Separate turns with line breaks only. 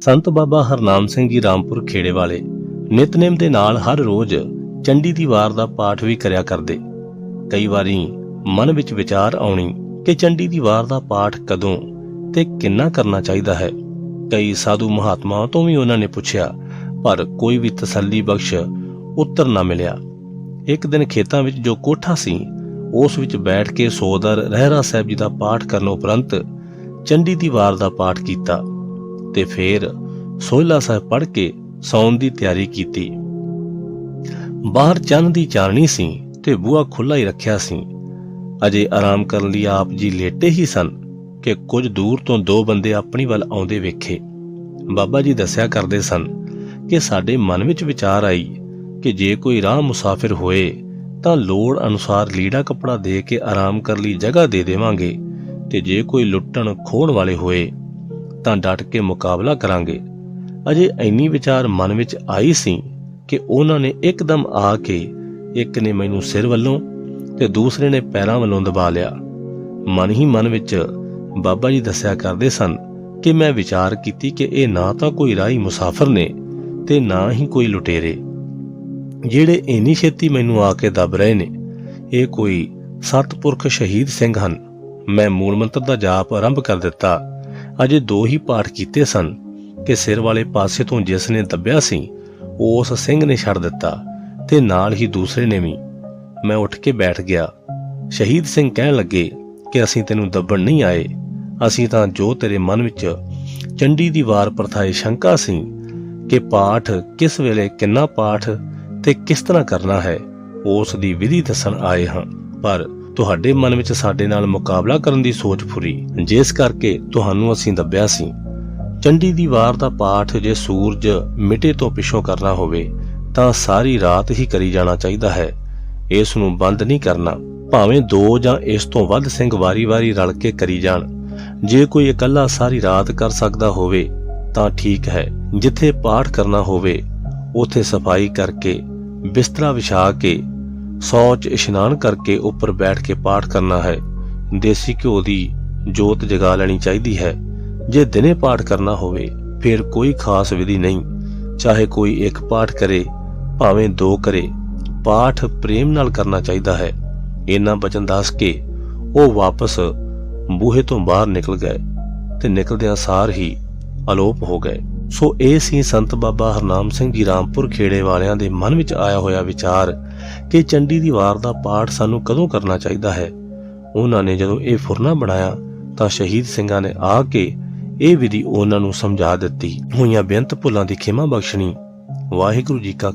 ਸੰਤ ਬਾਬਾ ਹਰਨਾਮ ਸਿੰਘ ਜੀ ਰਾਮਪੁਰ ਖੇੜੇ ਵਾਲੇ ਨਿਤਨੇਮ ਦੇ ਨਾਲ ਹਰ ਰੋਜ਼ ਚੰਡੀ ਦੀ ਵਾਰ ਦਾ ਪਾਠ ਵੀ ਕਰਿਆ ਕਰਦੇ। ਕਈ ਵਾਰੀ ਮਨ ਵਿੱਚ ਵਿਚਾਰ ਆਉਣੀ ਕਿ ਚੰਡੀ ਦੀ ਵਾਰ ਦਾ ਪਾਠ ਕਦੋਂ ਤੇ ਕਿੰਨਾ ਕਰਨਾ ਚਾਹੀਦਾ ਹੈ। ਕਈ ਸਾਧੂ ਮਹਾਤਮਾਵਾਂ ਤੋਂ ਵੀ ਉਹਨਾਂ ਨੇ ਪੁੱਛਿਆ, ਪਰ ਕੋਈ ਵੀ ਤਸੱਲੀ ਬਖਸ਼ ਉੱਤਰ ਨਾ ਮਿਲਿਆ। ਇੱਕ ਦਿਨ ਖੇਤਾਂ ਵਿੱਚ ਜੋ ਕੋਠਾ ਸੀ, ਉਸ ਵਿੱਚ ਬੈਠ ਕੇ ਸੋਦਰ ਰਹਿਰਾ ਸਾਹਿਬ ਜੀ ਦਾ ਪਾਠ ਕਰਨ ਉਪਰੰਤ ਚੰਡੀ ਦੀ ਵਾਰ ਦਾ ਪਾਠ ਕੀਤਾ। ਤੇ ਫਿਰ ਸੋਹਿਲਾ ਸਾਹਿਬ ਪੜ੍ਹ ਕੇ ਸੌਣ ਦੀ ਤਿਆਰੀ ਕੀਤੀ। ਬਾਹਰ ਚੰਨ ਦੀ ਚਾਨਣੀ ਸੀ ਤੇ ਬੂਹਾ ਖੁੱਲਾ ਹੀ ਰੱਖਿਆ ਸੀ। ਅਜੇ ਆਰਾਮ ਕਰਨ ਲਈ ਆਪ ਜੀ ਲੇਟੇ ਹੀ ਸਨ ਕਿ ਕੁਝ ਦੂਰ ਤੋਂ ਦੋ ਬੰਦੇ ਆਪਣੀ ਵੱਲ ਆਉਂਦੇ ਵੇਖੇ। ਬਾਬਾ ਜੀ ਦੱਸਿਆ ਕਰਦੇ ਸਨ ਕਿ ਸਾਡੇ ਮਨ ਵਿੱਚ ਵਿਚਾਰ ਆਈ ਕਿ ਜੇ ਕੋਈ ਰਾਹ ਮੁਸਾਫਿਰ ਹੋਏ ਤਾਂ ਲੋੜ ਅਨੁਸਾਰ ਲੀੜਾ ਕੱਪੜਾ ਦੇ ਕੇ ਆਰਾਮ ਕਰਨ ਲਈ ਜਗ੍ਹਾ ਦੇ ਦੇਵਾਂਗੇ ਤੇ ਜੇ ਕੋਈ ਲੁੱਟਣ ਖੋਹਣ ਵਾਲੇ ਹੋਏ ਤਾਂ ਡਟ ਕੇ ਮੁਕਾਬਲਾ ਕਰਾਂਗੇ। ਅਜੇ ਇੰਨੀ ਵਿਚਾਰ ਮਨ ਵਿੱਚ ਆਈ ਸੀ ਕਿ ਉਹਨਾਂ ਨੇ ਇੱਕਦਮ ਆ ਕੇ ਇੱਕ ਨੇ ਮੈਨੂੰ ਸਿਰ ਵੱਲੋਂ ਤੇ ਦੂਸਰੇ ਨੇ ਪੈਰਾਂ ਵੱਲੋਂ ਦਬਾ ਲਿਆ। ਮਨ ਹੀ ਮਨ ਵਿੱਚ ਬਾਬਾ ਜੀ ਦੱਸਿਆ ਕਰਦੇ ਸਨ ਕਿ ਮੈਂ ਵਿਚਾਰ ਕੀਤੀ ਕਿ ਇਹ ਨਾ ਤਾਂ ਕੋਈ ਰਾਹੀ ਮੁਸਾਫਰ ਨੇ ਤੇ ਨਾ ਹੀ ਕੋਈ ਲੁਟੇਰੇ। ਜਿਹੜੇ ਇੰਨੀ ਛੇਤੀ ਮੈਨੂੰ ਆ ਕੇ ਦਬ ਰਹੇ ਨੇ, ਇਹ ਕੋਈ ਸਤਪੁਰਖ ਸ਼ਹੀਦ ਸਿੰਘ ਹਨ। ਮੈਂ ਮੂਲ ਮੰਤਰ ਦਾ ਜਾਪ ਆਰੰਭ ਕਰ ਦਿੱਤਾ। ਅਜੇ ਦੋ ਹੀ ਪਾਠ ਕੀਤੇ ਸਨ ਕਿ ਸਿਰ ਵਾਲੇ ਪਾਸੇ ਤੋਂ ਜਿਸ ਨੇ ਦੱਬਿਆ ਸੀ ਉਸ ਸਿੰਘ ਨੇ ਛੱਡ ਦਿੱਤਾ ਤੇ ਨਾਲ ਹੀ ਦੂਸਰੇ ਨੇ ਵੀ। ਮੈਂ ਉੱਠ ਕੇ ਬੈਠ ਗਿਆ। ਸ਼ਹੀਦ ਸਿੰਘ ਕਹਿਣ ਲੱਗੇ ਕਿ ਅਸੀਂ ਤੈਨੂੰ ਦੱਬਣ ਨਹੀਂ ਆਏ। ਅਸੀਂ ਤਾਂ ਜੋ ਤੇਰੇ ਮਨ ਵਿੱਚ ਚੰਡੀ ਦੀ ਵਾਰ ਪ੍ਰਥਾਏ ਸ਼ੰਕਾ ਸੀ ਕਿ ਪਾਠ ਕਿਸ ਵੇਲੇ ਕਿੰਨਾ ਪਾਠ ਤੇ ਕਿਸ ਤਰ੍ਹਾਂ ਕਰਨਾ ਹੈ, ਉਸ ਦੀ ਵਿਧੀ ਦੱਸਣ ਆਏ ਹਾਂ। ਪਰ ਤੁਹਾਡੇ ਮਨ ਵਿੱਚ ਸਾਡੇ ਨਾਲ ਮੁਕਾਬਲਾ ਕਰਨ ਦੀ ਸੋਚ ਫੁਰੀ। ਜਿਸ ਕਰਕੇ ਤੁਹਾਨੂੰ ਅਸੀਂ ਦੱਬਿਆ ਸੀ। ਚੰਡੀ ਦੀ ਵਾਰ ਦਾ ਪਾਠ ਜੇ ਸੂਰਜ ਮਿਟੇ ਤੋਂ ਪਿੱਛੋਂ ਕਰਨਾ ਹੋਵੇ, ਤਾਂ ਸਾਰੀ ਰਾਤ ਹੀ ਕਰੀ ਜਾਣਾ ਚਾਹੀਦਾ ਹੈ। ਇਸ ਨੂੰ ਬੰਦ ਨਹੀਂ ਕਰਨਾ। ਭਾਵੇਂ ਦੋ ਜਾਂ ਇਸ ਤੋਂ ਵੱਧ ਸਿੰਘ ਵਾਰੀ-ਵਾਰੀ ਰਲ ਕੇ ਕਰੀ ਜਾਣ। ਜੇ ਕੋਈ ਇਕੱਲਾ ਸਾਰੀ ਰਾਤ ਕਰ ਸਕਦਾ ਹੋਵੇ, ਤਾਂ ਠੀਕ ਹੈ। ਜਿੱਥੇ ਪਾਠ ਕਰਨਾ ਹੋਵੇ, ਉਥੇ ਸਫ਼ਾਈ ਕਰਕੇ, ਬਿਸਤਰਾ ਵਿਛਾ ਕੇ ਸੌ ਚ ਇਸ਼ਨਾਨ ਕਰਕੇ ਉੱਪਰ ਬੈਠ ਕੇ ਪਾਠ ਕਰਨਾ ਹੈ। ਦੇਸੀ ਘਿਓ ਦੀ ਜੋਤ ਜਗਾ ਲੈਣੀ ਚਾਹੀਦੀ ਹੈ। ਜੇ ਦਿਨੇ ਪਾਠ ਕਰਨਾ ਹੋਵੇ, ਫਿਰ ਕੋਈ ਖਾਸ ਵਿਧੀ ਨਹੀਂ। ਚਾਹੇ ਕੋਈ ਇੱਕ ਪਾਠ ਕਰੇ, ਭਾਵੇਂ ਦੋ ਕਰੇ, ਪਾਠ ਪ੍ਰੇਮ ਨਾਲ ਕਰਨਾ ਚਾਹੀਦਾ ਹੈ। ਇਹਨਾਂ ਬਚਨ ਦੱਸ ਕੇ ਉਹ ਵਾਪਸ ਬੂਹੇ ਤੋਂ ਬਾਹਰ ਨਿਕਲ ਗਏ ਤੇ ਨਿਕਲਦਿਆਂ ਸਾਰ ਹੀ ਅਲੋਪ ਹੋ ਗਏ। ਸੋ ਇਹ ਸੀ ਸੰਤ ਬਾਬਾ ਹਰਨਾਮ ਸਿੰਘ ਜੀ ਰਾਮਪੁਰ ਖੇੜੇ ਵਾਲਿਆਂ ਦੇ ਮਨ ਵਿੱਚ ਆਇਆ ਹੋਇਆ ਵਿਚਾਰ ਕਿ ਚੰਡੀ ਦੀ ਵਾਰ ਦਾ ਪਾਠ ਸਾਨੂੰ ਕਦੋਂ ਕਰਨਾ ਚਾਹੀਦਾ ਹੈ। ਉਹਨਾਂ ਨੇ ਜਦੋਂ ਇਹ ਫੁਰਨਾ ਬਣਾਇਆ, ਤਾਂ ਸ਼ਹੀਦ ਸਿੰਘਾਂ ਨੇ ਆ ਕੇ ਇਹ ਵਿਧੀ ਉਹਨਾਂ ਨੂੰ ਸਮਝਾ ਦਿੱਤੀ। ਹੋਈਆਂ ਬੇਅੰਤ ਭੁੱਲਾਂ ਦੀ ਖਿਮਾ ਬਖਸ਼ਣੀ। ਵਾਹਿਗੁਰੂ ਜੀ ਕਾ